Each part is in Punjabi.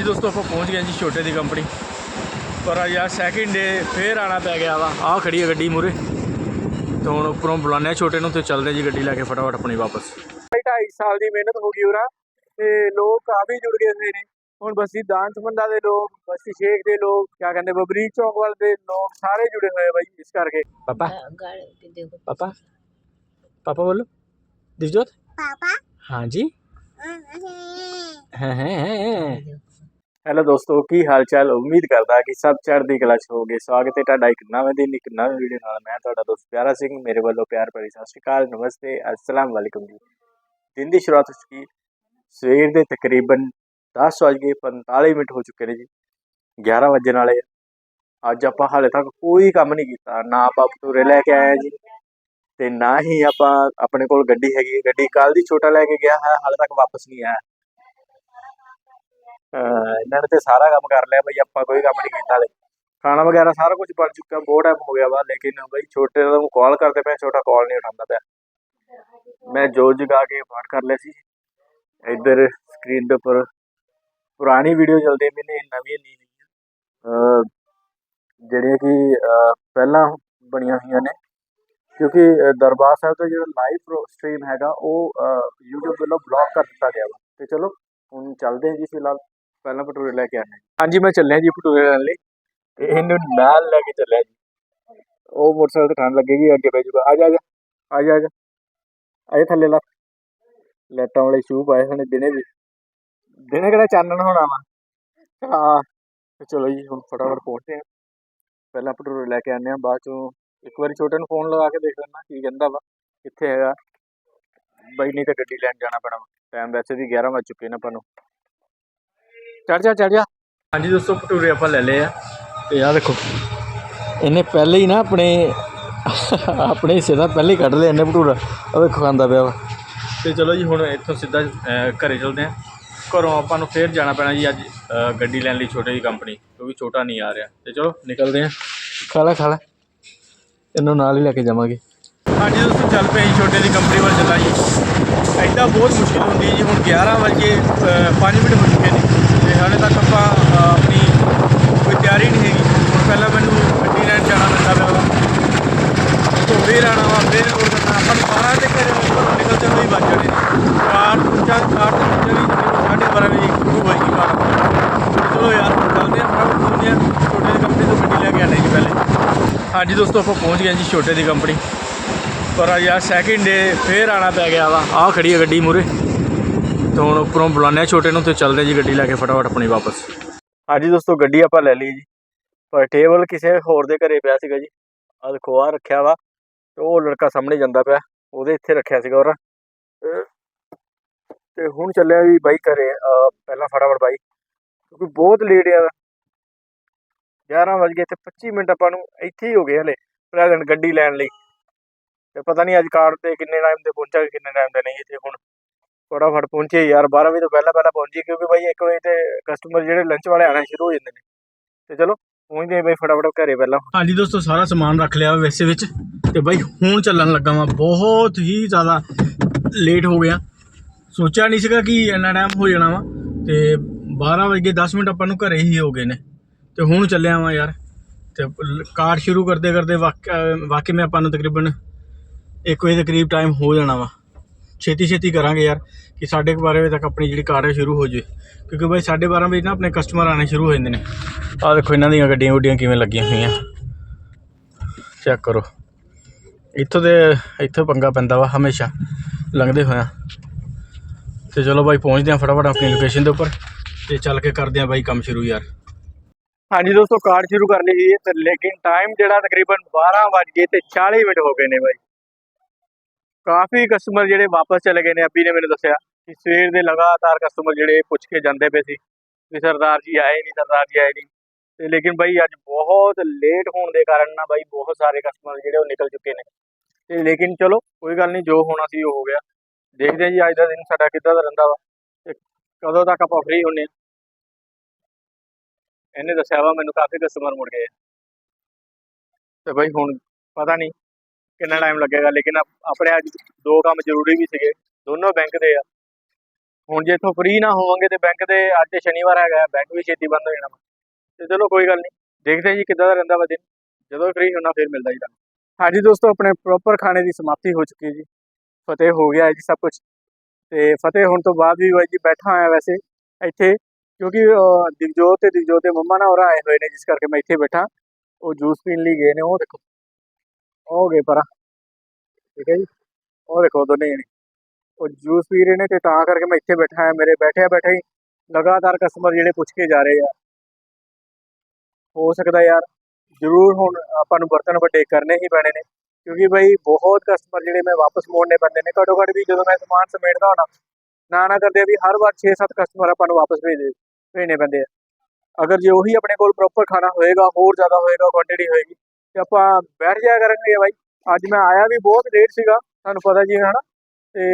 ਜੀ ਦੋਸਤੋ ਆਪਾਂ ਪਹੁੰਚ ਗਏ ਜੀ ਛੋਟੇ ਦੀ ਕੰਪਨੀ ਪਰ ਯਾਰ ਸੈਕਿੰਡ ਡੇ ਫੇਰ ਆਣਾ ਪੈ ਗਿਆ ਵਾ। ਆ ਖੜੀ ਹੈ ਗੱਡੀ ਮੂਰੇ ਤੇ ਹੁਣ ਉੱਪਰੋਂ ਬੁਲਾਣੇ ਛੋਟੇ ਨੂੰ ਤੇ ਚੱਲਦੇ ਜੀ ਗੱਡੀ ਲੈ ਕੇ ਫਟਾਫਟ ਆਪਣੀ ਵਾਪਸ। 2.5 ਸਾਲ ਦੀ ਮਿਹਨਤ ਹੋ ਗਈ ਉਰਾ। ਤੇ ਲੋਕ ਕਾਫੀ ਜੁੜ ਗਏ ਮੇਰੇ ਹੁਣ ਬਸੀ ਦਾਨ ਸੰਬੰਧਾ ਦੇ ਲੋਕ ਬਸੀ ਸ਼ੇਖ ਦੇ ਲੋਕ ਕੀ ਕਹਿੰਦੇ ਬਬਰੀ ਚੌਕ ਵਾਲ ਦੇ ਲੋਕ ਸਾਰੇ ਜੁੜੇ ਹੋਏ ਬਾਈ ਇਸ ਕਰਕੇ। ਪਾਪਾ? ਪਾਪਾ? ਪਾਪਾ ਬੋਲੋ। ਦਿਵਜੋਤ ਪਾਪਾ? ਹਾਂਜੀ ਹਾਂ ਹਾਂ ਹਾਂ ਹੈਲੋ ਦੋਸਤੋ, ਕੀ ਹਾਲ ਚਾਲ ਉਮੀਦ ਕਰਦਾ ਕਿ ਸਭ ਚੜ੍ਹਦੀ ਕਲਾ ਚ ਹੋਗੇ ਸਵਾਗਤ ਹੈ ਤੁਹਾਡਾ ਇੱਕ ਨਵੇਂ ਦਿਨ, ਇੱਕ ਨਵੀਂ ਵੀਡੀਓ ਨਾਲ। ਮੈਂ ਤੁਹਾਡਾ ਦੋਸਤ ਪਿਆਰਾ ਸਿੰਘ, ਮੇਰੇ ਵੱਲੋਂ ਪਿਆਰ ਭਰੀ ਸਤਿ ਸ਼੍ਰੀ ਅਕਾਲ, ਨਮਸਤੇ, ਅਸਲਾਮ ਵਾਲੇਕੁਮ ਜੀ। ਦਿਨ ਦੀ ਸ਼ੁਰੂਆਤ ਹੋ ਸਵੇਰ ਦੇ ਤਕਰੀਬਨ 10:45 ਮਿੰਟ ਹੋ ਚੁੱਕੇ ਨੇ ਜੀ। 11 ਵਜਣ ਵਾਲੇ ਅੱਜ ਆਪਾਂ ਹਾਲੇ ਤੱਕ ਕੋਈ ਕੰਮ ਨਹੀਂ ਕੀਤਾ। ਨਾ ਆਪਾਂ ਭਟੂਰੇ ਲੈ ਕੇ ਆਏ ਜੀ ਤੇ ਨਾ ਹੀ ਆਪਾਂ ਆਪਣੇ ਕੋਲ ਗੱਡੀ ਹੈਗੀ ਗੱਡੀ ਕੱਲ ਦੀ ਛੋਟਾ ਲੈ ਕੇ ਗਿਆ ਹੈ, ਹਾਲੇ ਤੱਕ ਵਾਪਸ ਨਹੀਂ ਆਇਆ। ਇਹਨਾਂ ਨੇ ਤੇ ਸਾਰਾ ਕੰਮ ਕਰ ਲਿਆ ਬਈ, ਆਪਾਂ ਕੋਈ ਕੰਮ ਨਹੀਂ ਕੀਤਾ ਹਲੇ। ਖਾਣਾ ਵਗੈਰਾ ਸਾਰਾ ਕੁਝ ਬਣ ਚੁੱਕਾ, ਬਹੁਤ ਟਾਈਮ ਹੋ ਗਿਆ ਵਾ, ਲੇਕਿਨ ਬਈ ਛੋਟੇ ਨੂੰ ਕਾਲ ਕਰਦੇ ਪਏ ਛੋਟਾ ਕਾਲ ਨਹੀਂ ਉਠਾਉਂਦਾ ਪਿਆ। ਮੈਂ ਜੋ ਜਗਾ ਕੇ ਪਾਠ ਕਰ ਲਿਆ ਸੀ। ਇੱਧਰ ਸਕਰੀਨ ਦੇ ਉੱਪਰ ਪੁਰਾਣੀ ਵੀਡੀਓ ਚੱਲਦੀ ਮੈਨੇ ਨਵੀਂ ਨਹੀਂ ਅਹ ਜਿਹੜੀਆਂ ਕਿ ਪਹਿਲਾਂ ਬਣੀਆਂ ਹੋਈਆਂ ਨੇ। ਕਿਉਂਕਿ ਦਰਬਾਰ ਸਾਹਿਬ ਦਾ ਜਿਹੜਾ ਲਾਈਵ ਸਟ੍ਰੀਮ ਹੈਗਾ, ਉਹ, ਅਹ YouTube ਵੱਲੋਂ ਬਲੌਕ ਕਰ ਦਿੱਤਾ ਗਿਆ ਵਾ। ਤੇ ਚਲੋ, ਹੁਣ ਚੱਲਦੇ ਹਾਂ ਜੀ ਫਿਲਹਾਲ। ਪਹਿਲਾਂ ਭਟੂਰੇ ਲੈ ਕੇ ਆਨੇ ਹਾਂਜੀ ਮੈਂ ਚੱਲਿਆ ਜੀ ਭਟੂਰੇ ਲੈਣ ਲਈ। ਤੇ ਇਹਨੂੰ ਨਾਲ ਲੈ ਕੇ ਚੱਲਿਆ ਜੀ। ਉਹ ਮੋਟਰਸਾਈਕਲ ਤੇ ਠੰਡ ਲੱਗੇਗੀ ਅੱਗੇ ਜਾਊਗਾ। ਆ ਜਾ ਆ ਜਾ ਆ ਜਾ ਆ ਜਾ। ਆ ਥੱਲੇ ਲਾ। ਲੈਟਾਂ ਵਾਲੇ ਸ਼ੂ ਪਾਏ ਹੋਣੇ ਦਿਨੇ ਵੀ। ਦਿਨੇ ਕਿਹੜਾ ਚਾਨਣ ਹੋਣਾ ਵਾ? ਹਾਂ ਚਲੋ ਜੀ ਹੁਣ ਫਟਾਫਟ ਪਹੁੰਚਦੇ ਹਾਂ। ਪਹਿਲਾਂ ਭਟੂਰੇ ਲੈ ਕੇ ਆਨੇ ਆ ਬਾਅਦ ਚੋਂ ਇੱਕ ਵਾਰੀ ਛੋਟੇ ਨੂੰ ਫੋਨ ਲਗਾ ਕੇ ਦੇਖ ਲੈਣਾ ਕੀ ਕਹਿੰਦਾ ਵਾ ਕਿੱਥੇ ਹੈਗਾ। ਬਾਈ ਨਹੀਂ ਤਾਂ ਗੱਡੀ ਲੈਣ ਜਾਣਾ ਪੈਣਾ ਟਾਈਮ ਵੈਸੇ ਵੀ 11 ਵੱਜ ਚੁੱਕੇ ਨੇ ਆਪਾਂ ਨੂੰ। ਚੜ ਜਾ ਚੜ ਜਾ। ਹਾਂਜੀ ਦੋਸਤੋ ਭਟੂਰੇ ਆਪਾਂ ਲੈ ਲਏ ਆ। ਤੇ ਆਹ ਦੇਖੋ ਇਹਨੇ ਪਹਿਲੇ ਹੀ ਨਾ ਆਪਣੇ ਆਪਣੇ ਹਿੱਸੇ ਦਾ ਪਹਿਲੇ ਹੀ ਕੱਢ ਲਿਆ ਇਹਨੇ ਭਟੂਰਾ। ਉਹ ਵੇਖੋ ਖਾਂਦਾ ਪਿਆ ਵਾ। ਤੇ ਚਲੋ ਜੀ ਹੁਣ ਇੱਥੋਂ ਸਿੱਧਾ ਅਹ, ਘਰੇ ਚਲਦੇ ਆ ਘਰੋਂ ਆਪਾਂ ਨੂੰ ਫੇਰ ਜਾਣਾ ਪੈਣਾ ਜੀ ਅੱਜ ਅਹ, ਗੱਡੀ ਲੈਣ ਲਈ ਛੋਟੀ ਦੀ ਕੰਪਨੀ ਕਿਉਂਕਿ ਛੋਟਾ ਨਹੀਂ ਆ ਰਿਹਾ। ਤੇ ਚਲੋ ਨਿਕਲਦੇ ਆ ਖਾ ਲੈ ਖਾ ਲੈ। ਇਹਨੂੰ ਨਾਲ ਹੀ ਲੈ ਕੇ ਜਾਵਾਂਗੇ। ਹਾਂਜੀ ਦੋਸਤੋ ਚੱਲ ਪਏ ਜੀ ਛੋਟੇ ਦੀ ਕੰਪਨੀ ਵੱਲ ਚੱਲਾਂ ਜੀ ਐਦਾਂ ਬਹੁਤ ਮੁਸ਼ਕਿਲ ਹੁੰਦੀ ਜੀ, ਹੁਣ 11 ਵਜੇ 5 ਮਿੰਟ ਹੋ ਚੁੱਕੇ ਨੇ। ਤੇ ਹਾਲੇ ਤੱਕ ਆਪਾਂ ਆਪਣੀ ਕੋਈ ਤਿਆਰੀ ਨਹੀਂ ਹੈਗੀ। ਹੁਣ ਪਹਿਲਾਂ ਮੈਨੂੰ ਗੱਡੀ ਲੈਣ ਜਾਣਾ ਪੈਂਦਾ ਪਿਆ ਵਾ। ਤੋਂ ਫੇਰ ਆਣਾ ਵਾ, ਫਿਰ ਉਹ ਕਰਨਾ। ਆਪਾਂ ਨੂੰ 12 ਤੇ ਘਰੇ ਘਰੋਂ ਨਿਕਲ ਜਾਂਦੇ ਹੀ। ਵੱਜ ਜਾਣੇ ਨੇ ਕਾਰ ਪੁੱਛਾ ਕਾਰ ਤੇ ਪੁੱਛਾ ਸਾਢੇ 12 ਵਜੇ ਸ਼ੁਰੂ ਗਈ ਕਾਰ ਚਲੋ ਯਾਰ, ਚੱਲਦੇ ਆ ਫਟਾਫਟ ਚੱਲਦੇ ਆ ਛੋਟੇ ਦੀ ਕੰਪਨੀ ਤੋਂ ਗੱਡੀ ਲੈ ਕੇ ਆਣੇ ਜੀ ਪਹਿਲੇ। ਹਾਂਜੀ ਦੋਸਤੋ, ਆਪਾਂ ਪਹੁੰਚ ਗਏ ਜੀ ਛੋਟੇ ਦੀ ਕੰਪਨੀ ਪਰ ਅੱਜ ਯਾਰ ਸੈਕਿੰਡ ਡੇ ਫੇਰ ਆਣਾ ਪੈ ਗਿਆ ਵਾ। ਆਹ ਖੜੀ ਹੈ ਗੱਡੀ ਮੂਰੇ ਤੇ ਹੁਣ ਉੱਪਰੋਂ ਬੁਲਾਉਂਦੇ ਹਾਂ ਛੋਟੇ ਨੂੰ ਤੇ ਚੱਲਦੇ ਜੀ ਗੱਡੀ ਲੈ ਕੇ ਫਟਾਫਟ ਆਪਣੀ ਵਾਪਸ। ਹਾਂਜੀ ਦੋਸਤੋ, ਗੱਡੀ ਆਪਾਂ ਲੈ ਲਈ ਜੀ। ਪਰ ਟੇਬਲ ਕਿਸੇ ਹੋਰ ਦੇ ਘਰੇ ਪਿਆ ਸੀਗਾ ਜੀ। ਆਹ ਦੇਖੋ, ਆਹ ਰੱਖਿਆ ਵਾ। ਤੇ ਉਹ ਲੜਕਾ ਸਾਹਮਣੇ ਜਾਂਦਾ ਪਿਆ। ਉਹਦੇ ਇੱਥੇ ਰੱਖਿਆ ਸੀਗਾ ਉਹਰਾ ਤੇ ਹੁਣ ਚੱਲਿਆ ਵੀ ਬਾਈ ਘਰੇ। ਪਹਿਲਾਂ ਫਟਾਫਟ ਬਾਈ। ਕਿਉਂਕਿ ਬਹੁਤ ਲੇਟ ਆ। 11 ਵਜ ਗਏ ਤੇ 25 ਮਿੰਟ ਆਪਾਂ ਨੂੰ ਇੱਥੇ ਹੀ ਹੋ ਗਏ ਹਲੇ। ਪ੍ਰੈਜ਼ੈਂਟ ਗੱਡੀ ਲੈਣ ਲਈ। ਤੇ ਪਤਾ ਨਹੀਂ ਅੱਜ ਕਾਰ ਤੇ ਕਿੰਨੇ ਟਾਈਮ ਤੇ ਪਹੁੰਚਾਂਗੇ ਕਿੰਨੇ ਟਾਈਮ ਤੇ ਨਹੀਂ ਤੇ ਹੁਣ ਫਟਾਫਟ ਪਹੁੰਚੇ ਯਾਰ 12 ਵਜੇ ਤੋਂ ਪਹਿਲਾਂ ਪਹਿਲਾਂ ਪਹੁੰਚੀ ਕਿਉਂਕਿ ਬਾਈ 1 ਵਜੇ ਤੇ ਕਸਟਮਰ ਜਿਹੜੇ ਲੰਚ ਵਾਲੇ ਆਣਾ ਸ਼ੁਰੂ ਹੋ ਜਾਂਦੇ ਨੇ। ਤੇ ਚਲੋ, ਪਹੁੰਚਦੇ ਹਾਂ ਬਾਈ ਫਟਾਫਟ ਘਰੇ ਪਹਿਲਾਂ। ਹਾਂਜੀ ਦੋਸਤੋ, ਸਾਰਾ ਸਮਾਨ ਰੱਖ ਲਿਆ ਵੈਸੇ ਵਿੱਚ ਤੇ ਬਾਈ ਹੁਣ ਚੱਲਣ ਲੱਗਾ ਵਾਂ, ਬਹੁਤ ਹੀ ਜ਼ਿਆਦਾ ਲੇਟ ਹੋ ਗਿਆ। ਸੋਚਿਆ ਨਹੀਂ ਸੀਗਾ ਕਿ ਇੰਨਾ ਟਾਈਮ ਹੋ ਜਾਣਾ ਵਾ ਤੇ 12 ਵਜੇ 10 ਮਿੰਟ ਆਪਾਂ ਨੂੰ ਘਰੇ ਹੀ ਹੋ ਗਏ ਨੇ। ਤੇ ਹੁਣ ਚੱਲਿਆ ਵਾਂ ਯਾਰ, ਤੇ ਕਾਰ ਸ਼ੁਰੂ ਕਰਦੇ ਕਰਦੇ ਵਾਕਈ ਮੈਂ ਆਪਾਂ ਨੂੰ ਤਕਰੀਬਨ 1 ਵਜੇ ਦੇ ਕਰੀਬ ਟਾਈਮ ਹੋ ਜਾਣਾ ਵਾ। ਛੇਤੀ ਛੇਤੀ ਕਰਾਂਗੇ ਯਾਰ ਕਿ ਸਾਢੇ ਕੁ ਬਾਰਾਂ ਵਜੇ ਤੱਕ ਆਪਣੀ ਜਿਹੜੀ ਕਾਰ ਹੈ ਸ਼ੁਰੂ ਹੋ ਜੇ ਕਿਉਂਕਿ ਬਾਈ ਸਾਢੇ ਬਾਰਾਂ ਵਜੇ ਨਾ ਆਪਣੇ ਕਸਟਮਰ ਆਣੇ ਸ਼ੁਰੂ ਹੋ ਜਾਂਦੇ ਨੇ। ਆਹ ਦੇਖੋ ਇਹਨਾਂ ਦੀਆਂ ਗੱਡੀਆਂ ਗੁੱਡੀਆਂ ਕਿਵੇਂ ਲੱਗੀਆਂ ਹੋਈਆਂ। ਚੈੱਕ ਕਰੋ। ਇੱਥੋਂ ਦੇ, ਇੱਥੋਂ ਪੰਗਾ ਪੈਂਦਾ ਵਾ ਹਮੇਸ਼ਾ। ਲੰਘਦੇ ਹੋਇਆ। ਤੇ ਚਲੋ ਬਾਈ ਪਹੁੰਚਦੇ ਹਾਂ ਫਟਾਫਟ ਆਪਣੀ ਲੋਕੇਸ਼ਨ ਦੇ ਉੱਪਰ। ਤੇ ਚੱਲ ਕੇ ਕਰਦੇ ਹਾਂ ਬਾਈ ਕੰਮ ਸ਼ੁਰੂ ਯਾਰ। ਹਾਂਜੀ ਦੋਸਤੋ, ਕਾਰ ਸ਼ੁਰੂ ਕਰ ਲਈ ਸੀ ਤੇ ਲੇਕਿਨ ਟਾਈਮ ਜਿਹੜਾ ਤਕਰੀਬਨ 12 ਵਜ ਗਏ ਤੇ 40 ਮਿੰਟ ਹੋ ਗਏ ਨੇ ਬਾਈ। ਕਾਫੀ ਕਸਟਮਰ ਜਿਹੜੇ ਵਾਪਸ ਚਲੇ ਗਏ ਨੇ ਅੱਬੀ ਨੇ ਮੈਨੂੰ ਦੱਸਿਆ ਕਿ ਸਵੇਰ ਦੇ ਲਗਾਤਾਰ ਕਸਟਮਰ ਜਿਹੜੇ ਪੁੱਛ ਕੇ ਜਾਂਦੇ ਪਏ ਸੀ ਵੀ ਸਰਦਾਰ ਜੀ ਆਏ ਨਹੀਂ ਸਰਦਾਰ ਜੀ ਆਏ ਨਹੀਂ ਤੇ ਲੇਕਿਨ ਬਾਈ ਅੱਜ ਬਹੁਤ ਲੇਟ ਹੋਣ ਦੇ ਕਾਰਨ ਨਾ ਬਾਈ ਬਹੁਤ ਸਾਰੇ ਕਸਟਮਰ ਜਿਹੜੇ ਉਹ ਨਿਕਲ ਚੁੱਕੇ ਨੇ। ਤੇ ਲੇਕਿਨ ਚਲੋ, ਕੋਈ ਗੱਲ ਨਹੀਂ ਜੋ ਹੋਣਾ ਸੀ ਉਹ ਹੋ ਗਿਆ। ਦੇਖਦੇ ਹਾਂ ਜੀ, ਅੱਜ ਦਾ ਦਿਨ ਸਾਡਾ ਕਿੱਦਾਂ ਦਾ ਰਹਿੰਦਾ ਵਾ। ਤੇ ਕਦੋਂ ਤੱਕ ਆਪਾਂ ਫ੍ਰੀ ਹੁੰਨੇ ਆ ਇਹਨੇ ਦੱਸਿਆ ਵਾ, ਮੈਨੂੰ ਕਾਫੀ ਕਸਟਮਰ ਮੁੜ ਗਏ ਤੇ ਬਾਈ ਹੁਣ ਪਤਾ ਨਹੀਂ ਕਿੰਨਾ ਟਾਈਮ ਲੱਗੇਗਾ, ਲੇਕਿਨ ਆਪਣੇ ਅੱਜ ਦੋ ਕੰਮ ਜ਼ਰੂਰੀ ਵੀ ਸੀਗੇ, ਦੋਨੋਂ ਬੈਂਕ ਦੇ ਆ। ਹੁਣ ਜੇ ਇੱਥੋਂ ਫ੍ਰੀ ਨਾ ਹੋਵਾਂਗੇ ਤੇ ਬੈਂਕ ਦੇ ਅੱਜ ਸ਼ਨੀਵਾਰ ਹੈਗਾ ਬੈਂਕ ਵੀ ਛੇਤੀ ਬੰਦ ਹੋ ਜਾਣਾ ਵਾ। ਤੇ ਚਲੋ ਕੋਈ ਗੱਲ ਨਹੀਂ, ਦੇਖਦੇ ਜੀ ਕਿੱਦਾਂ ਦਾ ਰਹਿੰਦਾ ਵਾ ਦਿਨ। ਜਦੋਂ ਫ੍ਰੀ ਹੋਣਾ ਫਿਰ ਮਿਲਦਾ ਜੀ ਤੁਹਾਨੂੰ। ਹਾਂਜੀ ਦੋਸਤੋ, ਆਪਣੇ ਪ੍ਰੋਪਰ ਖਾਣੇ ਦੀ ਸਮਾਪਤੀ ਹੋ ਚੁੱਕੀ ਜੀ। ਫਤਿਹ ਹੋ ਗਿਆ ਹੈ ਜੀ ਸਭ ਕੁਝ ਤੇ ਫਤਿਹ ਹੋਣ ਤੋਂ ਬਾਅਦ ਵੀ ਬਾਈ ਜੀ ਬੈਠਾ ਆਇਆ ਵੈਸੇ ਇੱਥੇ, ਕਿਉਂਕਿ ਦਿਵਜੋਤ ਤੇ ਦਿਵਜੋਤ ਦੇ ਮੰਮਾ ਨਾ ਹੋਰ ਆਏ ਹੋਏ ਨੇ, ਜਿਸ ਕਰਕੇ ਮੈਂ ਇੱਥੇ ਬੈਠਾ। ਉਹ ਜੂਸ ਪੀਣ ਲਈ ਗਏ ਨੇ, ਉਹ ਦੇਖੋ। ਹੋ ਗਏ ਪਰਾਂ। ਠੀਕ ਹੈ ਜੀ। ਉਹ ਦੇਖੋ ਦੋਨੇ ਜਣੇ। ਉਹ ਜੂਸ ਪੀ ਰਹੇ ਨੇ ਤੇ ਤਾਂ ਕਰਕੇ ਮੈਂ ਇੱਥੇ ਬੈਠਾ ਹਾਂ, ਮੇਰੇ ਬੈਠਿਆ ਬੈਠਾ ਹੀ ਲਗਾਤਾਰ ਕਸਟਮਰ ਜਿਹੜੇ ਪੁੱਛ ਕੇ ਜਾ ਰਹੇ ਆ। ਹੋ ਸਕਦਾ ਯਾਰ ਜ਼ਰੂਰ ਹੁਣ ਆਪਾਂ ਨੂੰ ਬਰਤਨ ਵੱਡੇ ਕਰਨੇ ਹੀ ਪੈਣੇ ਨੇ। ਕਿਉਂਕਿ ਬਈ ਬਹੁਤ ਕਸਟਮਰ ਜਿਹੜੇ ਮੈਂ ਵਾਪਸ ਮੋੜਨੇ ਪੈਂਦੇ ਨੇ। ਘੱਟੋ ਘੱਟ ਵੀ ਜਦੋਂ ਮੈਂ ਸਮਾਨ ਸਮੇਟਦਾ ਹੋਣਾ ਨਾ ਨਾ ਕਰਦੇ ਵੀ ਹਰ ਵਾਰ 6-7 ਕਸਟਮਰ ਆਪਾਂ ਨੂੰ ਵਾਪਸ ਭੇਜਦੇ ਭੇਜਣੇ ਪੈਂਦੇ ਆ। ਅਗਰ ਜੇ ਉਹੀ ਆਪਣੇ ਕੋਲ ਪ੍ਰੋਪਰ ਖਾਣਾ ਹੋਏਗਾ, ਹੋਰ ਜ਼ਿਆਦਾ ਹੋਏਗਾ ਕੁਆਂਟੀਟੀ ਹੋਏਗੀ ਤੇ ਆਪਾਂ ਬੈਠ ਜਾਇਆ ਕਰਾਂਗੇ ਬਾਈ। ਅੱਜ ਮੈਂ ਆਇਆ ਵੀ ਬਹੁਤ ਲੇਟ ਸੀਗਾ, ਤੁਹਾਨੂੰ ਪਤਾ ਜੀ ਹੈ ਨਾ ਤੇ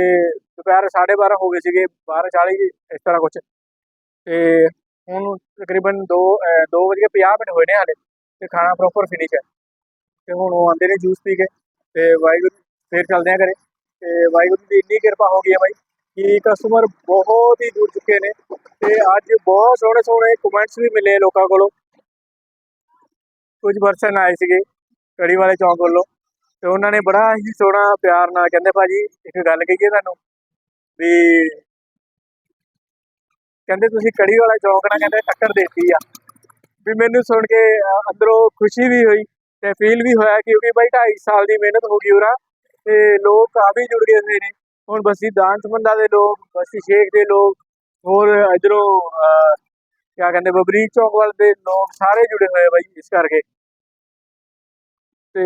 ਦੁਪਹਿਰ 12:30 ਹੋ ਗਏ ਸੀਗੇ 12:40 ਇਸ ਤਰ੍ਹਾਂ ਕੁਝ ਤੇ ਹੁਣ ਤਕਰੀਬਨ 2 2 ਵਜੇ 50 ਮਿੰਟ ਹੋਏ ਨੇ ਹਾਲੇ, ਤੇ ਖਾਣਾ ਪ੍ਰੋਪਰ ਫਿਨਿਸ਼ ਹੈ। ਤੇ ਹੁਣ ਉਹ ਆਂਦੇ ਨੇ ਜੂਸ ਪੀ ਕੇ, ਤੇ ਵਾਹਿਗੁਰੂ ਫੇਰ ਚੱਲਦੇ ਆ ਘਰੇ। ਤੇ ਵਾਹਿਗੁਰੂ ਦੀ ਇੰਨੀ ਕਿਰਪਾ ਹੋ ਗਈ ਹੈ ਬਾਈ ਕਿ ਕਸਟਮਰ ਬਹੁਤ ਹੀ ਜੁੜ ਚੁੱਕੇ ਨੇ। ਤੇ ਅੱਜ ਬਹੁਤ ਸੋਹਣੇ ਸੋਹਣੇ ਕਮੈਂਟਸ ਵੀ ਮਿਲੇ ਲੋਕਾਂ ਕੋਲੋਂ। ਕੁਝ ਪਰਸਨ ਆਏ ਸੀਗੇ ਕੜੀ ਵਾਲੇ ਚੌਂਕ ਵੱਲੋਂ ਤੇ ਉਹਨਾਂ ਨੇ ਬੜਾ ਹੀ ਸੋਹਣਾ ਪਿਆਰ ਨਾਲ ਕਹਿੰਦੇ ਭਾਜੀ ਇੱਕ ਗੱਲ ਕਹੀਏ ਤੁਹਾਨੂੰ ਵੀ ਕਹਿੰਦੇ ਤੁਸੀਂ ਕੜੀ ਵਾਲਾ ਚੌਂਕ ਨਾਲ ਕਹਿੰਦੇ ਟੱਕਰ ਦੇਤੀ ਆ। ਵੀ ਮੈਨੂੰ ਸੁਣ ਕੇ ਅੰਦਰੋਂ ਖੁਸ਼ੀ ਵੀ ਹੋਈ ਤੇ ਫੀਲ ਵੀ ਹੋਇਆ ਕਿਉਂਕਿ ਬਾਈ 2.5 ਸਾਲ ਦੀ ਮਿਹਨਤ ਹੋ ਗਈ ਉਰਾ ਤੇ ਲੋਕ ਕਾਫੀ ਜੁੜ ਗਏ ਹੋਏ ਨੇ। ਹੁਣ ਬਸੀ ਦਾਨ ਸੰਬੰਧਾ ਦੇ ਲੋਕ ਬਸੀ ਸ਼ੇਖ ਦੇ ਲੋਕ, ਹੋਰ ਇਧਰੋਂ ਕਿਆ ਕਹਿੰਦੇ ਬਬਰੀਕ ਚੌਕ ਵੱਲ ਦੇ ਲੋਕ ਸਾਰੇ ਜੁੜੇ ਹੋਏ ਆ ਬਾਈ, ਇਸ ਕਰਕੇ। ਤੇ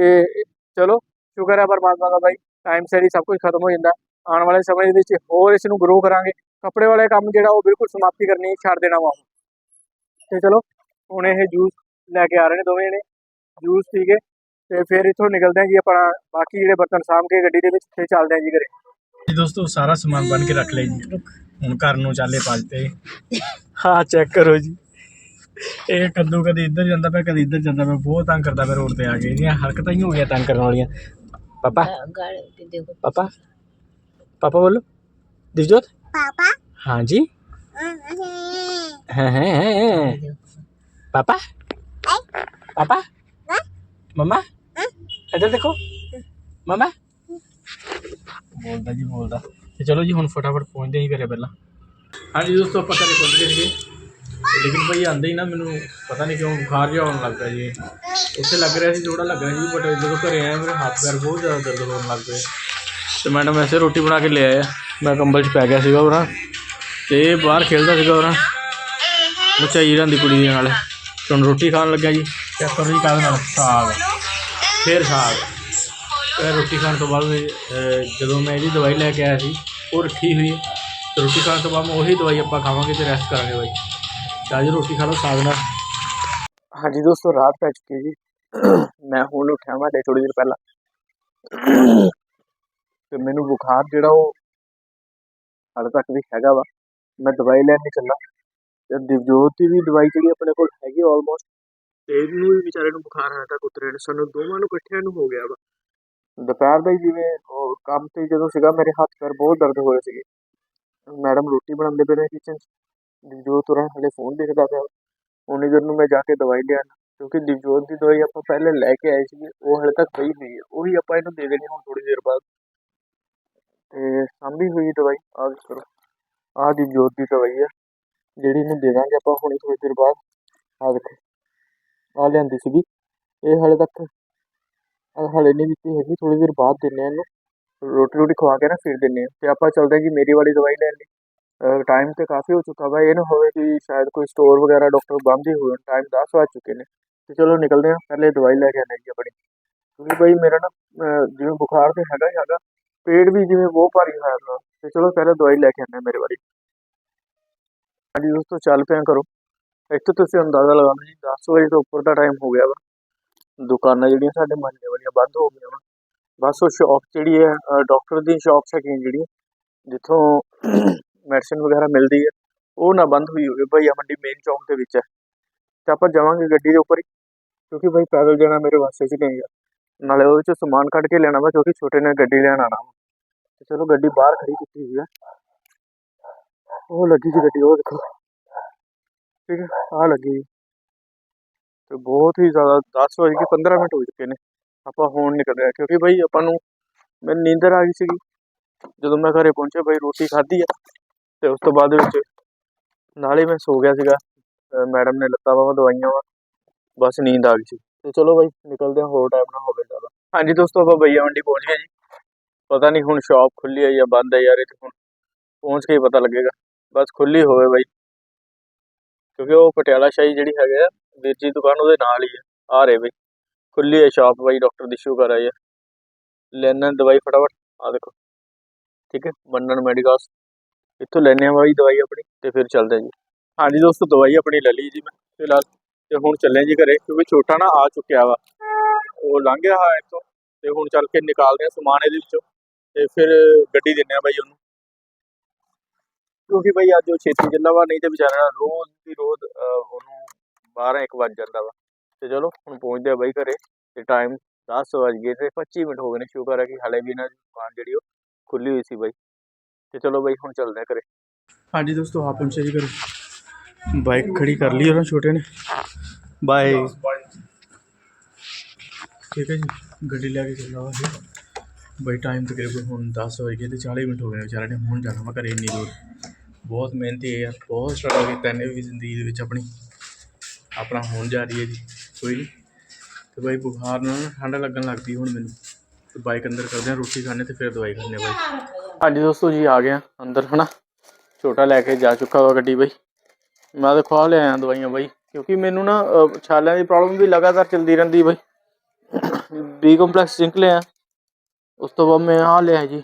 ਚਲੋ, ਸ਼ੁਕਰ ਹੈ ਪਰਮਾਤਮਾ ਦਾ ਬਾਈ ਟਾਈਮ ਸਿਰ ਹੀ ਸਭ ਕੁਝ ਖਤਮ ਹੋ ਜਾਂਦਾ। ਆਉਣ ਵਾਲੇ ਸਮੇਂ ਦੇ ਵਿੱਚ ਹੋਰ ਇਸ ਨੂੰ ਗਰੋ ਕਰਾਂਗੇ। ਕੱਪੜੇ ਵਾਲੇ ਕੰਮ ਜਿਹੜਾ ਉਹ ਬਿਲਕੁਲ ਸਮਾਪਤੀ ਕਰਨੀ ਛੱਡ ਦੇਣਾ ਵਾ। ਤੇ ਚਲੋ, ਹੁਣ ਇਹ ਜੂਸ ਲੈ ਕੇ ਆ ਰਹੇ ਨੇ ਦੋਵੇਂ ਜਣੇ। ਜੂਸ ਪੀ ਕੇ ਤੇ ਫਿਰ ਇਥੋਂ ਨਿਕਲਦੇ ਆ ਜੀ ਆਪਣਾ, ਬਾਕੀ ਜਿਹੜੇ ਬਰਤਨ ਸਾਂਭ ਕੇ ਗੱਡੀ ਦੇ ਵਿੱਚ ਤੇ ਚੱਲਦੇ ਆ ਜੀ ਘਰੇ। ਜੀ ਦੋਸਤੋ, ਸਾਰਾ ਸਮਾਨ ਬਣ ਕੇ ਰੱਖ ਲਿਆ ਜੀ। ਹੁਣ ਘਰ ਨੂੰ ਚਾਲੇ ਪਾਜਤੇ ਹਾਂ ਚੈੱਕ ਕਰੋ ਜੀ ਇਹ ਕੱਦੂ ਕਦੇ ਇੱਧਰ ਜਾਂਦਾ ਪਿਆ ਕਦੇ ਇੱਧਰ ਜਾਂਦਾ ਪਿਆ ਬਹੁਤ ਤੰਗ ਕਰਦਾ ਪਿਆ ਰੋਡ ਤੇ ਆ ਕੇ ਇਹਦੀਆਂ ਹਰਕਤਾਂ ਹੀ ਹੋ ਗਈਆਂ ਤੰਗ ਕਰਨ ਵਾਲੀਆਂ ਪਾਪਾ गाड़ी देखो पापा पापा बोलो दिवजोत पापा हाँ जी हैं हैं हैं पापा पापा मम्मा इधर देखो मम्मा ਬੋਲਦਾ ਜੀ ਬੋਲਦਾ ਤੇ ਚਲੋ ਜੀ ਹੁਣ ਫਟਾਫਟ ਪਹੁੰਚਦੇ ਹੀ ਘਰੇ ਪਹਿਲਾਂ ਹਾਂਜੀ ਦੋਸਤੋ, ਆਪਾਂ ਘਰੇ ਪਹੁੰਚ ਗਏ ਸੀਗੇ। ਤੇ ਲੇਕਿਨ ਭਾਈ ਆਂਦੇ ਹੀ ਨਾ, ਮੈਨੂੰ ਪਤਾ ਨਹੀਂ ਕਿਉਂ ਬੁਖਾਰ ਜਿਹਾ ਹੋਣ ਲੱਗ ਪਿਆ ਜੀ। ਉੱਥੇ ਲੱਗ ਰਿਹਾ ਸੀ ਥੋੜਾ ਲੱਗ ਰਿਹਾ ਸੀ ਬਟ ਜਦੋਂ ਘਰੇ ਆਇਆ, ਮੇਰੇ ਹੱਥ ਪੈਰ ਬਹੁਤ ਜ਼ਿਆਦਾ ਦਰਦ ਹੋਣ ਲੱਗ ਪਏ। ਤੇ ਮੈਡਮ ਐਸੇ ਰੋਟੀ ਬਣਾ ਕੇ ਲੈ ਆਇਆ। ਮੈਂ ਕੰਬਲ 'ਚ ਪੈ ਗਿਆ ਸੀਗਾ ਉਹਨਾਂ ਤੇ ਬਾਹਰ ਖੇਡਦਾ ਸੀਗਾ ਉਹਨਾਂ ਮਚਾਈ ਰਾਂ ਦੀ ਕੁੜੀ ਦੇ ਨਾਲ। ਤੇ ਹੁਣ ਰੋਟੀ ਖਾਣ ਲੱਗਿਆ ਜੀ। ਚੈੱਕ ਕਰੋ ਜੀ ਕਾਹਦੇ ਨਾਲ? ਸਾਗ। ਫਿਰ ਸਾਗ। ਫਿਰ ਰੋਟੀ ਖਾਣ ਤੋਂ ਬਾਅਦ ਜਦੋਂ ਮੈਂ ਇਹਦੀ ਦਵਾਈ ਲੈ ਕੇ ਆਇਆ ਸੀ, ਉਹ ਰੱਖੀ ਹੋਈ ਤੇ ਰੋਟੀ ਖਾਣ ਤੋਂ ਬਾਅਦ ਮੈਂ ਉਹੀ ਦਵਾਈ ਆਪਾਂ ਖਾਵਾਂਗੇ ਤੇ ਰੈਸਟ ਕਰਾਂਗੇ ਬਾਈ। ਤੇ ਅੱਜ ਰੋਟੀ ਖਾ ਲਓ ਸਾਗ ਨਾਲ। ਹਾਂਜੀ ਦੋਸਤੋ ਰਾਤ ਪੈ ਚੁੱਕੀ ਜੀ। ਮੈਂ ਹੁਣ ਉੱਠਿਆ ਮੈਂ ਥੋੜੀ ਦੇਰ ਪਹਿਲਾਂ। ਤੇ ਮੈਨੂੰ ਬੁਖਾਰ ਜਿਹੜਾ ਉਹ ਹਾਲੇ ਤੱਕ ਵੀ ਹੈਗਾ ਵਾ। ਮੈਂ ਦਵਾਈ ਲੈਣ ਚੱਲਾ। ਤੇ ਦਿਵਜੋਤ ਦੀ ਵੀ ਦਵਾਈ ਜਿਹੜੀ ਆਪਣੇ ਕੋਲ ਹੈਗੀ ਆਲਮੋਸਟ ਤੇ ਇਹਨੂੰ ਵੀ ਵਿਚਾਰੇ ਨੂੰ ਬੁਖਾਰ ਹਾਲੇ ਤੱਕ ਉਤਰਿਆ ਨਹੀਂ। ਸਾਨੂੰ ਦੋਵਾਂ ਨੂੰ ਇਕੱਠਿਆਂ ਨੂੰ ਹੋ ਗਿਆ ਵਾ। ਦੁਪਹਿਰ ਦਾ ਹੀ ਜਿਵੇਂ ਉਹ ਕੰਮ ਤੇ ਜਦੋਂ ਸੀਗਾ ਮੇਰੇ ਹੱਥ ਪੈਰ ਬਹੁਤ ਦਰਦ ਹੋ ਰਹੇ ਸੀਗੇ। ਮੈਡਮ ਰੋਟੀ ਬਣਾਉਂਦੇ ਪਏ ਨੇ ਕਿਚਨ 'ਚ। ਦਿਵਜੋਤ ਉਰਾਂ ਹਲੇ ਫੋਨ ਦੇਖਦਾ ਪਿਆ। ਉਨੀ ਦੇਰ ਨੂੰ ਮੈਂ ਜਾ ਕੇ ਦਵਾਈ ਲਿਆਉਣ ਕਿਉਂਕਿ ਦਿਵਜੋਤ ਦੀ ਦਵਾਈ ਆਪਾਂ ਪਹਿਲੇ ਲੈ ਕੇ ਆਏ ਸੀਗੇ, ਉਹ ਹਲੇ ਤੱਕ ਪਈ ਹੋਈ ਹੈ। ਉਹੀ ਆਪਾਂ ਇਹਨੂੰ ਦੇ ਦੇਣੀ ਹੁਣ ਥੋੜੀ ਦੇਰ ਬਾਅਦ। ਤੇ ਸਾਂਭੀ ਹੋਈ ਦਵਾਈ, ਆਹ ਕਰੋ ਆਹ ਦਿਵਜੋਤ ਦੀ ਦਵਾਈ ਹੈ, ਜਿਹੜੀ ਇਹਨੂੰ ਦੇ ਦਾਂਗੇ ਆਪਾਂ ਹੁਣੀ ਥੋੜੀ ਦੇਰ ਬਾਅਦ। ਆਹ ਦੇਖੋ, ਆਹ ਲਿਆਂਦੀ ਸੀਗੀ। ਇਹ ਹਲੇ ਤੱਕ, ਆਹ ਹਲੇ ਨਹੀਂ ਦਿੱਤੀ ਹੈਗੀ ਥੋੜੀ ਦੇਰ ਬਾਅਦ ਦਿੰਨੇ ਆ ਇਹਨੂੰ। ਰੋਟੀ ਰੋਟੀ ਖਵਾ ਕੇ ਨਾ ਫਿਰ ਦਿੰਨੇ ਆ ਤੇ ਆਪਾਂ ਚੱਲਦੇ ਹਾਂ ਜੀ ਮੇਰੀ ਵਾਲੀ ਦਵਾਈ ਲੈਣ ਲਈ। ਟਾਈਮ ਤੇ ਕਾਫੀ ਹੋ ਚੁੱਕਾ। ਵਾ ਇਹ ਨਾ ਹੋਵੇ ਕਿ ਸ਼ਾਇਦ ਕੋਈ ਸਟੋਰ ਵਗੈਰਾ ਡਾਕਟਰ ਬੰਦ ਹੀ ਹੋਣ ਟਾਈਮ 10 ਵੱਜ ਚੁੱਕੇ ਨੇ। ਤੇ ਚਲੋ ਨਿਕਲਦੇ ਹਾਂ, ਪਹਿਲੇ ਦਵਾਈ ਲੈ ਕੇ ਆਉਂਦੇ ਜੀ ਆਪਣੀ। ਕਿਉਂਕਿ ਭਾਈ ਮੇਰਾ ਨਾ ਜਿਵੇਂ ਬੁਖਾਰ ਤੇ ਹੈਗਾ ਹੀ ਹੈਗਾ, ਪੇਟ ਵੀ ਜਿਵੇਂ ਬਹੁਤ ਭਾਰੀ ਹੋਇਆ ਪਿਆ। ਤੇ ਚਲੋ ਪਹਿਲਾਂ ਦਵਾਈ ਲੈ ਕੇ ਆਉਂਦੇ ਮੇਰੇ ਵਾਲੀ। ਹਾਂਜੀ ਦੋਸਤੋ, ਚੱਲ ਪਿਆ ਕਰੋ। ਇੱਥੇ ਤੁਸੀਂ ਅੰਦਾਜ਼ਾ ਲਗਾ ਲਓ ਜੀ 10 ਵਜੇ ਤੋਂ ਉੱਪਰ ਦਾ ਟਾਈਮ ਹੋ ਗਿਆ ਵਾ। ਦੁਕਾਨਾਂ ਜਿਹੜੀਆਂ ਸਾਡੇ ਮਹੱਲੇ ਵਾਲੀਆਂ ਬੰਦ ਹੋ ਗਈਆਂ ਵਾ। ਬਸ ਉਹ ਸ਼ਾਪ ਜਿਹੜੀ ਹੈ ਡਾਕਟਰ ਦੀ ਸ਼ਾਪਸ ਹੈਗੀਆਂ ਜਿਹੜੀਆਂ ਜਿੱਥੋਂ ਮੈਡੀਸਿਨ ਵਗੈਰਾ ਮਿਲਦੀ ਹੈ ਉਹ ਨਾ ਬੰਦ ਹੋਈ ਹੋਵੇ ਭਈਆ ਮੰਡੀ ਮੇਨ ਚੌਂਕ ਦੇ ਵਿੱਚ ਹੈ ਤੇ ਆਪਾਂ ਜਾਵਾਂਗੇ ਗੱਡੀ ਦੇ ਉੱਪਰ ਹੀ ਕਿਉਂਕਿ ਭਾਈ ਪੈਦਲ ਜਾਣਾ ਮੇਰੇ ਵਾਸਤੇ ਚ ਨਹੀਂ ਹੈ ਨਾਲੇ ਉਹਦੇ ਚ ਸਮਾਨ ਕੱਢ ਕੇ ਲੈਣਾ ਵਾ ਕਿਉਂਕਿ ਛੋਟੇ ਨੇ ਗੱਡੀ ਲੈਣ ਆਣਾ ਵਾ ਤੇ ਚਲੋ ਗੱਡੀ ਬਾਹਰ ਖੜੀ ਕੀਤੀ ਹੋਈ ਹੈ ਉਹ ਲੱਗੀ ਜੀ ਗੱਡੀ ਉਹ ਦੇਖੋ ਠੀਕ ਹੈ ਆ ਲੱਗੀ ਜੀ। ਤੇ ਬਹੁਤ ਹੀ ਜ਼ਿਆਦਾ 10 ਵਜੇ ਕੇ 15 ਮਿੰਟ ਹੋ ਚੁੱਕੇ ਨੇ ਆਪਾਂ ਹੁਣ ਨਿਕਲ ਰਹੇ ਹਾਂ ਕਿਉਂਕਿ ਬਈ ਆਪਾਂ ਨੂੰ ਮੈਨੂੰ ਨੀਂਦਰ ਆ ਗਈ ਸੀਗੀ। ਜਦੋਂ ਮੈਂ ਘਰੇ ਪਹੁੰਚਿਆ, ਬਈ ਰੋਟੀ ਖਾਧੀ ਆ ਤੇ ਉਸ ਤੋਂ ਬਾਅਦ ਵਿੱਚ ਨਾਲੇ ਮੈਂ ਸੋ ਗਿਆ ਸੀਗਾ। ਮੈਡਮ ਨੇ ਲੱਤਾਂ ਬਾਹਾਂ ਦਵਾਈਆਂ ਵਾ, ਬਸ ਨੀਂਦ ਆ ਗਈ ਸੀ। ਤੇ ਚਲੋ ਬਾਈ, ਨਿਕਲਦੇ ਹਾਂ, ਹੋਰ ਟਾਈਮ ਨਾ ਹੋਵੇ ਜ਼ਿਆਦਾ। ਹਾਂਜੀ ਦੋਸਤੋ, ਆਪਾਂ ਬਈਆ ਮੰਡੀ ਪਹੁੰਚ ਗਏ ਜੀ। ਪਤਾ ਨਹੀਂ ਹੁਣ ਸ਼ਾਪ ਖੁੱਲੀ ਹੈ ਜਾਂ ਬੰਦ ਹੈ ਯਾਰ, ਇਹ ਤੇ ਹੁਣ ਪਹੁੰਚ ਕੇ ਹੀ ਪਤਾ ਲੱਗੇਗਾ। ਬਸ ਖੁੱਲੀ ਹੋਵੇ ਬਾਈ। ਕਿਉਂਕਿ ਉਹ ਪਟਿਆਲਾ ਸ਼ਾਹੀ ਜਿਹੜੀ ਹੈਗੇ ਆ, ਵੀਰ ਜੀ ਦੁਕਾਨ ਉਹਦੇ ਨਾਲ ਹੀ ਹੈ ਆ ਰਹੇ ਬਈ। ਖੁੱਲੀ ਹੈ ਸ਼ਾਪ ਬਾਈ ਡਾਕਟਰ ਦੀ ਸ਼ੁਕਰ ਹੈ। ਲੈਣਾ ਦਵਾਈ ਫਟਾਫਟ ਆ ਦੇਖੋ। ਠੀਕ ਹੈ ਮੰਨਣ ਮੈਡੀਕਲਸ ਇੱਥੋਂ ਲੈਣੇ ਆ ਬਾਈ ਦਵਾਈ ਆਪਣੀ ਤੇ ਫਿਰ ਚੱਲਦੇ ਜੀ। ਹਾਂਜੀ ਦੋਸਤੋ ਦਵਾਈ ਆਪਣੀ ਲੈ ਲਈ ਜੀ ਮੈਂ ਫਿਲਹਾਲ ਤੇ ਹੁਣ ਚੱਲੇ ਜੀ ਘਰੇ ਕਿਉਂਕਿ ਛੋਟਾ ਨਾ ਆ ਚੁੱਕਿਆ ਵਾ। ਉਹ ਲੰਘ ਗਿਆ ਹੈ ਇੱਥੋਂ ਤੇ ਹੁਣ ਚੱਲ ਕੇ ਨਿਕਾਲਦੇ ਆ ਸਮਾਨ ਇਹਦੇ ਵਿੱਚੋਂ ਤੇ ਫਿਰ ਗੱਡੀ ਦਿੰਨੇ ਆ ਬਾਈ ਉਹਨੂੰ। ਕਿਉਂਕਿ ਬਾਈ ਅੱਜ ਉਹ ਛੇਤੀ ਚੱਲਾ ਵਾ ਨਹੀਂ ਤੇ ਵਿਚਾਰਾ ਰੋਜ਼ ਦੀ ਰੋਜ਼ ਅਹ, ਉਹਨੂੰ 12 1 ਵੱਜ ਜਾਂਦਾ ਵਾ। ਤੇ ਚਲੋ, ਹੁਣ ਪਹੁੰਚਦੇ ਆ ਬਾਈ ਘਰੇ ਤੇ ਟਾਈਮ 10 ਵੱਜ ਗਏ ਤੇ 25 ਮਿੰਟ ਹੋ ਗਏ ਨੇ ਸ਼ੁਕਰ ਹੈ ਕਿ, ਹਲੇ ਵੀ ਇਹਨਾਂ ਦੀ ਦੁਕਾਨ ਜਿਹੜੀ ਉਹ ਖੁੱਲੀ ਹੋਈ ਸੀ ਬਾਈ। ਤੇ ਚਲੋ ਬਾਈ, ਹੁਣ ਚੱਲਦੇ ਆ ਘਰੇ। ਹਾਂਜੀ ਦੋਸਤੋ, ਆਪ ਪਹੁੰਚੇ ਜੀ ਘਰੇ। ਬਾਈਕ ਖੜੀ ਕਰ ਲਈ ਉਹਨਾਂ ਛੋਟੇ ਨੇ। ਬਾਏ। ਠੀਕ ਹੈ ਜੀ, ਗੱਡੀ ਲੈ ਕੇ ਚੱਲਾ ਵਾ ਇਹ ਬਾਈ ਟਾਈਮ ਤਕਰੀਬਨ ਹੁਣ 10 ਗਏ ਤੇ 40 ਮਿੰਟ ਹੋ ਗਏ ਵਿਚਾਰੇ ਨੇ, ਹੁਣ ਜਾਣਾ ਵਾ ਘਰੇ ਇੰਨੀ ਦੂਰ। ਬਹੁਤ ਮਿਹਨਤੀ ਹੈ ਯਾਰ, ਬਹੁਤ ਸਟਰਗਲ ਕੀਤਾ ਇਹਨੇ ਵੀ ਜ਼ਿੰਦਗੀ ਦੇ ਵਿੱਚ ਆਪਣੀ। ਆਪਣਾ ਹੁਣ ਜਾ ਰਹੀ ਹੈ ਜੀ। ਕੋਈ ਨਹੀਂ ਤੇ ਬਾਈ ਬੁਖਾਰ ਨਾਲ ਨਾ ਠੰਡ ਲੱਗਣ ਲੱਗ ਪਈ ਹੁਣ ਮੈਨੂੰ। ਤੇ ਬਾਈਕ ਅੰਦਰ ਕਰਦੇ ਆ ਰੋਟੀ ਖਾਣੇ ਤੇ ਫਿਰ ਦਵਾਈ ਖਾਣੇ ਬਾਈ। ਹਾਂਜੀ ਦੋਸਤੋ ਜੀ ਆ ਗਿਆ ਅੰਦਰ ਹਨਾ। ਛੋਟਾ ਲੈ ਕੇ ਜਾ ਚੁੱਕਾ ਵਾ ਗੱਡੀ ਬਾਈ। ਮੈਂ ਤਾਂ ਖਵਾ ਲਿਆ ਦਵਾਈਆਂ ਬਾਈ ਕਿਉਂਕਿ ਮੈਨੂੰ ਨਾ ਅਹ, ਛਾਲਿਆਂ ਦੀ ਪ੍ਰੋਬਲਮ ਵੀ ਲਗਾਤਾਰ ਚੱਲਦੀ ਰਹਿੰਦੀ ਬਾਈ। ਬੀ ਕੰਪਲੈਕਸ ਜ਼ਿੰਕ ਲਿਆ। ਉਸ ਤੋਂ ਬਾਅਦ ਮੈਂ ਆ ਲਿਆ ਜੀ।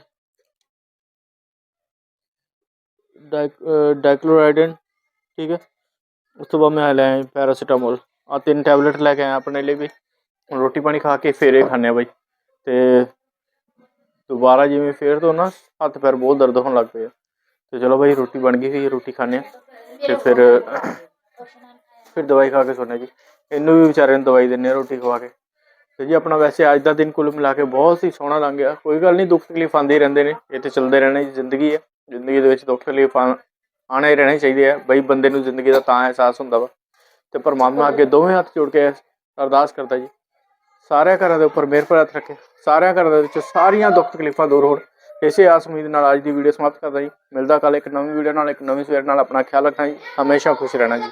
ਡਾਈਕਲੋਰਾਈਡਨ ਠੀਕ ਹੈ। ਉਸ ਤੋਂ ਬਾਅਦ ਮੈਂ ਆ ਲਿਆ ਪੈਰਾਸੀਟਾਮੋਲ। ਆ ਤਿੰਨ ਟੈਬਲੇਟ ਲੈ ਕੇ ਆਇਆ ਆਪਣੇ ਲਈ ਵੀ। ਰੋਟੀ ਪਾਣੀ ਖਾ ਕੇ ਫੇਰੇ ਖਾਣੇ ਆ ਬਾਈ। ਤੇ ਦੁਬਾਰਾ ਜਿਵੇਂ ਫੇਰ ਤੋਂ ਨਾ ਹੱਥ ਪੈਰ ਬਹੁਤ ਦਰਦ ਹੋਣ ਲੱਗ ਪਏ ਆ। ਤੇ ਚਲੋ ਬਾਈ, ਰੋਟੀ ਬਣ ਗਈ ਸੀ, ਰੋਟੀ ਖਾਣੇ ਆ। ਤੇ ਫਿਰ ਫਿਰ ਦਵਾਈ ਖਾ ਕੇ ਸੋਣਾ ਜੀ। ਇਹਨੂੰ ਵੀ ਵਿਚਾਰੇ ਨੂੰ ਦਵਾਈ ਦਿੰਨੇ ਆ ਰੋਟੀ ਖਵਾ ਕੇ। ਤੇ ਜੀ ਆਪਣਾ ਵੈਸੇ ਅੱਜ ਦਾ ਦਿਨ ਕੁੱਲ ਮਿਲਾ ਕੇ ਬਹੁਤ ਹੀ ਸੋਹਣਾ ਲੰਘ ਗਿਆ। ਕੋਈ ਗੱਲ ਨਹੀਂ, ਦੁੱਖ ਤਕਲੀਫ ਆਉਂਦੇ ਹੀ ਰਹਿੰਦੇ ਨੇ। ਇਹ ਤੇ ਚੱਲਦੇ ਰਹਿਣਾ ਜੀ ਜ਼ਿੰਦਗੀ ਹੈ ਜ਼ਿੰਦਗੀ ਦੇ ਵਿੱਚ ਦੁੱਖ ਤਕਲੀਫ ਆ- ਹੀ ਰਹਿਣੇ ਚਾਹੀਦੇ ਆ। ਬਈ, ਬੰਦੇ ਨੂੰ ਜ਼ਿੰਦਗੀ ਦਾ ਤਾਂ ਅਹਿਸਾਸ ਹੁੰਦਾ ਵਾ। ਤੇ ਪਰਮਾਤਮਾ ਅੱਗੇ ਦੋਵੇਂ ਹੱਥ ਜੋੜ ਕੇ ਅਰਦਾਸ ਕਰਦਾ ਜੀ। ਸਾਰਿਆਂ ਘਰਾਂ ਦੇ ਉੱਪਰ ਮਿਹਰ ਭਰ ਰੱਖੇ। ਸਾਰਿਆਂ ਘਰਾਂ ਦੇ ਵਿੱਚ ਸਾਰੀਆਂ ਦੁੱਖ ਤਕਲੀਫਾਂ ਦੂਰ ਹੋਣ। ਇਸੇ ਆਸ ਉਮੀਦ ਨਾਲ ਅੱਜ ਦੀ ਵੀਡੀਓ ਸਮਾਪਤ ਕਰਦਾ ਜੀ। ਮਿਲਦਾ ਕੱਲ ਇੱਕ ਨਵੀਂ ਵੀਡੀਓ ਨਾਲ, ਇੱਕ ਨਵੀਂ ਸਵੇਰ ਨਾਲ ਆਪਣਾ ਖਿਆਲ ਰੱਖਣਾ ਜੀ। ਹਮੇਸ਼ਾ ਖੁਸ਼ ਰਹਿਣਾ ਜੀ।